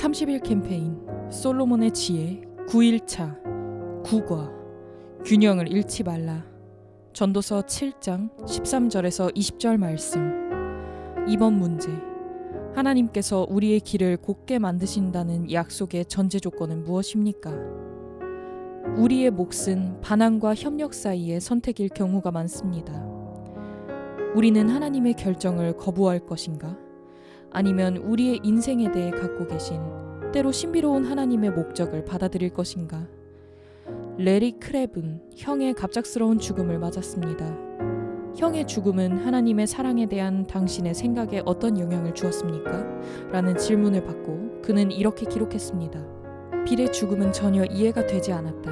30일 캠페인 솔로몬의 지혜 9일차 국과 균형을 잃지 말라 전도서 7장 13절에서 20절 말씀 2번 문제 하나님께서 우리의 길을 곧게 만드신다는 약속의 전제 조건은 무엇입니까? 우리의 몫은 반항과 협력 사이의 선택일 경우가 많습니다. 우리는 하나님의 결정을 거부할 것인가? 아니면 우리의 인생에 대해 갖고 계신 때로 신비로운 하나님의 목적을 받아들일 것인가? 레리 크랩은 형의 갑작스러운 죽음을 맞았습니다. 형의 죽음은 하나님의 사랑에 대한 당신의 생각에 어떤 영향을 주었습니까? 라는 질문을 받고 그는 이렇게 기록했습니다. 빌의 죽음은 전혀 이해가 되지 않았다.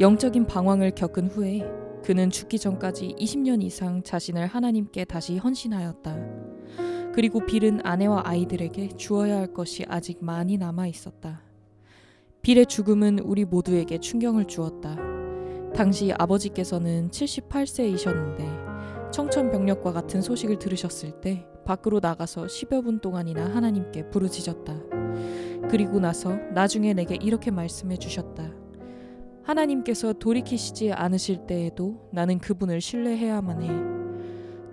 영적인 방황을 겪은 후에 그는 죽기 전까지 20년 이상 자신을 하나님께 다시 헌신하였다. 그리고 빌은 아내와 아이들에게 주어야 할 것이 아직 많이 남아 있었다. 빌의 죽음은 우리 모두에게 충격을 주었다. 당시 아버지께서는 78세이셨는데 청천벽력과 같은 소식을 들으셨을 때 밖으로 나가서 10여 분 동안이나 하나님께 부르짖었다. 그리고 나서 나중에 내게 이렇게 말씀해 주셨다. 하나님께서 돌이키시지 않으실 때에도 나는 그분을 신뢰해야만 해.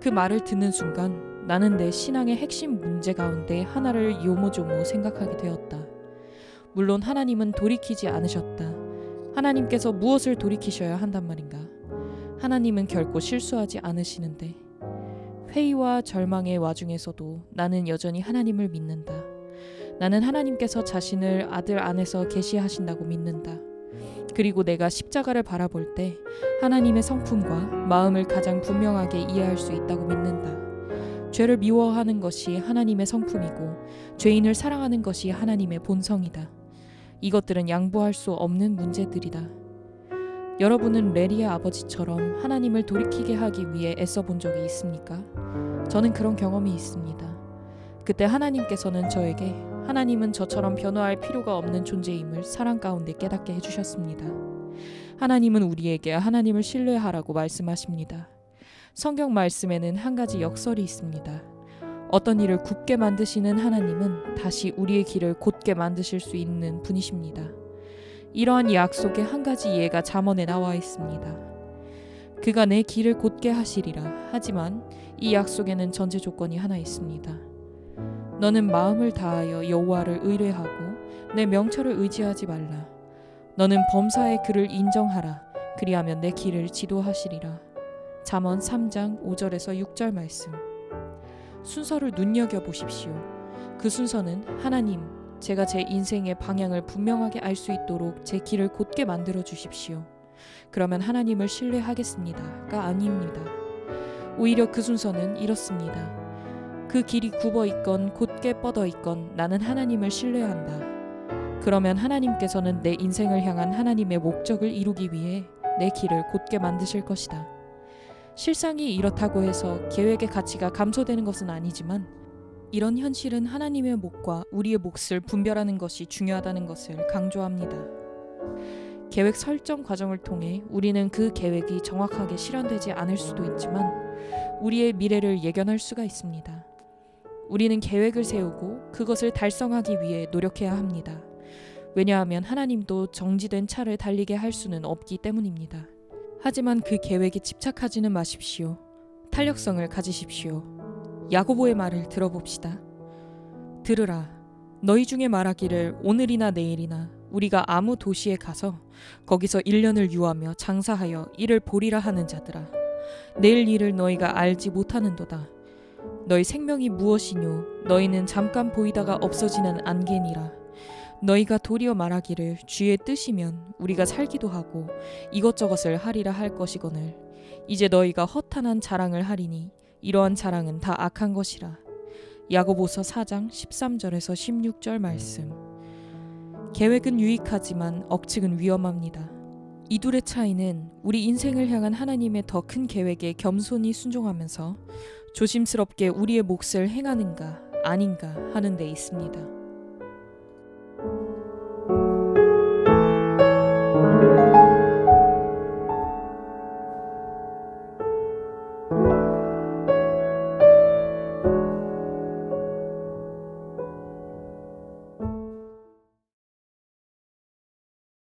그 말을 듣는 순간 나는 내 신앙의 핵심 문제 가운데 하나를 요모조모 생각하게 되었다. 물론 하나님은 돌이키지 않으셨다. 하나님께서 무엇을 돌이키셔야 한단 말인가? 하나님은 결코 실수하지 않으시는데 회의와 절망의 와중에서도 나는 여전히 하나님을 믿는다. 나는 하나님께서 자신을 아들 안에서 계시하신다고 믿는다. 그리고 내가 십자가를 바라볼 때 하나님의 성품과 마음을 가장 분명하게 이해할 수 있다고 믿는다. 죄를 미워하는 것이 하나님의 성품이고 죄인을 사랑하는 것이 하나님의 본성이다. 이것들은 양보할 수 없는 문제들이다. 여러분은 레리의 아버지처럼 하나님을 돌이키게 하기 위해 애써 본 적이 있습니까? 저는 그런 경험이 있습니다. 그때 하나님께서는 저에게 하나님은 저처럼 변화할 필요가 없는 존재임을 사랑 가운데 깨닫게 해주셨습니다. 하나님은 우리에게 하나님을 신뢰하라고 말씀하십니다. 성경 말씀에는 한 가지 역설이 있습니다. 어떤 일을 굳게 만드시는 하나님은 다시 우리의 길을 곧게 만드실 수 있는 분이십니다. 이러한 약속의 한 가지 예가 잠언에 나와 있습니다. 그가 내 길을 곧게 하시리라. 하지만 이 약속에는 전제 조건이 하나 있습니다. 너는 마음을 다하여 여호와를 의뢰하고 내 명철을 의지하지 말라. 너는 범사의 그를 인정하라. 그리하면 내 길을 지도하시리라. 잠언 3장 5절에서 6절 말씀. 순서를 눈여겨 보십시오. 그 순서는 하나님, 제가 제 인생의 방향을 분명하게 알 수 있도록 제 길을 곧게 만들어 주십시오. 그러면 하나님을 신뢰하겠습니다가 아닙니다. 오히려 그 순서는 이렇습니다. 그 길이 굽어 있건 곧게 뻗어 있건 나는 하나님을 신뢰한다. 그러면 하나님께서는 내 인생을 향한 하나님의 목적을 이루기 위해 내 길을 곧게 만드실 것이다. 실상이 이렇다고 해서 계획의 가치가 감소되는 것은 아니지만 이런 현실은 하나님의 목과 우리의 몫을 분별하는 것이 중요하다는 것을 강조합니다. 계획 설정 과정을 통해 우리는 그 계획이 정확하게 실현되지 않을 수도 있지만 우리의 미래를 예견할 수가 있습니다. 우리는 계획을 세우고 그것을 달성하기 위해 노력해야 합니다. 왜냐하면 하나님도 정지된 차를 달리게 할 수는 없기 때문입니다. 하지만 그 계획에 집착하지는 마십시오. 탄력성을 가지십시오. 야고보의 말을 들어봅시다. 들으라. 너희 중에 말하기를 오늘이나 내일이나 우리가 아무 도시에 가서 거기서 1년을 유하며 장사하여 이를 보리라 하는 자들아. 내일 일을 너희가 알지 못하는도다. 너희 생명이 무엇이뇨? 너희는 잠깐 보이다가 없어지는 안개니라. 너희가 도리어 말하기를 주의 뜻이면 우리가 살기도 하고 이것저것을 하리라 할 것이거늘 이제 너희가 허탄한 자랑을 하리니 이러한 자랑은 다 악한 것이라. 야고보서 4장 13절에서 16절 말씀. 계획은 유익하지만 억측은 위험합니다. 이 둘의 차이는 우리 인생을 향한 하나님의 더 큰 계획에 겸손히 순종하면서 조심스럽게 우리의 몫을 행하는가 아닌가 하는 데 있습니다. Thank you.